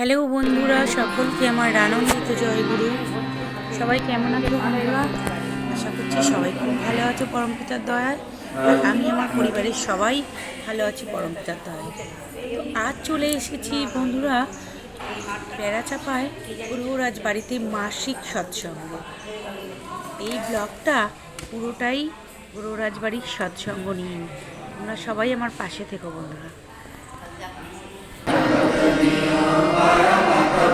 Hello বন্ধুরা, সকলকে আমার আনন্দিত জয়গুরু সবাই কেমন আছো বন্ধুরা? আশা করছি সবাই খুব ভালো আছো পরমপিতার দয়ায়। আমি আমার পরিবারের সবাই ভালো আছি পরমপিতার দয়ায়। তো আজ চলে এসেছি বন্ধুরা বেড়াচাপায় গুরুরাজ বাড়িতে মাসিক সৎসঙ্গ। এই ব্লগটা পুরোটাই গুরুরাজ বাড়ির সৎসঙ্গ নিয়ে। তোমরা সবাই আমার পাশে থেকো বন্ধুরা।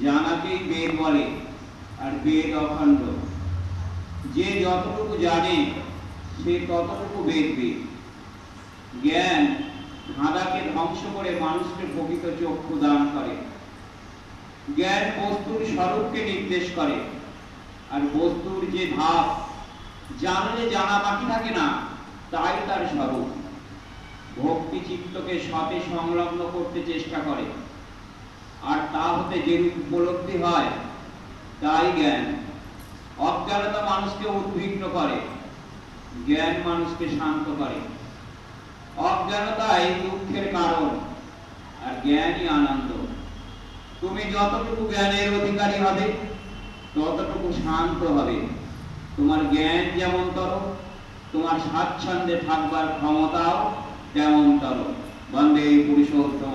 জানাকেই বেদ বলে আর বেদ অখণ্ড। যে যতটুকু জানে, সে ততটুকু বেদ বেদ জ্ঞান ধাঁধাকে ধ্বংস করে মানুষকে প্রকৃত চক্ষু দান করে। জ্ঞান বস্তুর স্বরূপকে নির্দেশ করে। আর বস্তুর যে ভাব, জানলে জানা বাকি থাকে না, তাই তার স্বরূপ। ভক্তি চিত্তকে সতে সংলগ্ন করতে চেষ্টা করে। আর তা হতে যেরূপ উপলব্ধি হয়, তাই জ্ঞান অজ্ঞানতা মানুষকে উদ্বিগ্ন করে, জ্ঞান মানুষকে শান্ত করে। অজ্ঞানতাই দুঃখের কারণ, আর জ্ঞানই আনন্দ। তুমি যতটুকু জ্ঞানের অধিকারী হবে, ততটুকু শান্ত হবে। তোমার জ্ঞান যেমন তর, তোমার স্বাচ্ছন্দ্যে থাকবার ক্ষমতাও তেমন তর। বন্দে পুরুষোত্তম।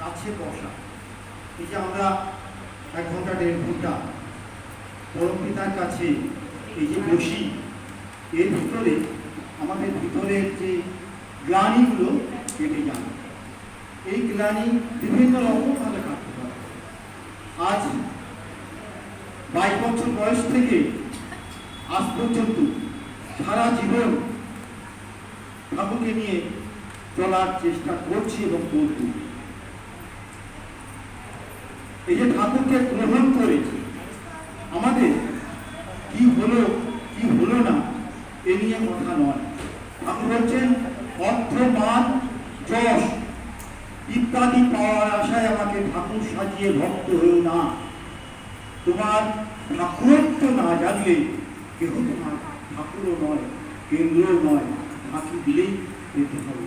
কাছে বসা। এই যে আমরা এক ঘণ্টা, দেড় ঘণ্টা পরম পিতার কাছে এই যে বসি, এর ভিতরে, আমাদের ভিতরের যে গ্লানিগুলো কেটে যাবে এই গ্লানি বিভিন্ন রকমভাবে কাটতে পারে। আজ বাইশ বছর বয়স থেকে আজ পর্যন্ত সারা জীবন ঠাকুরকে নিয়ে চলার চেষ্টা করছি এবং করব। এই যে ঠাকুরকে গ্রহণ করে আমাদের কি হলো কি হলো না, এ নিয়ে কথা নয়। ঠাকুর হচ্ছেন অর্থ মান যশ, ইত্যাদি পাওয়ার আশায় আমাকে ঠাকুর সাজিয়ে ভক্ত হয়েও না। তোমার ঠাকুরত্ব না জানলে কেহ তোমার ঠাকুরও নয়, কেন্দ্রও নয়, ফাঁকি দিলেই পেতে হবে।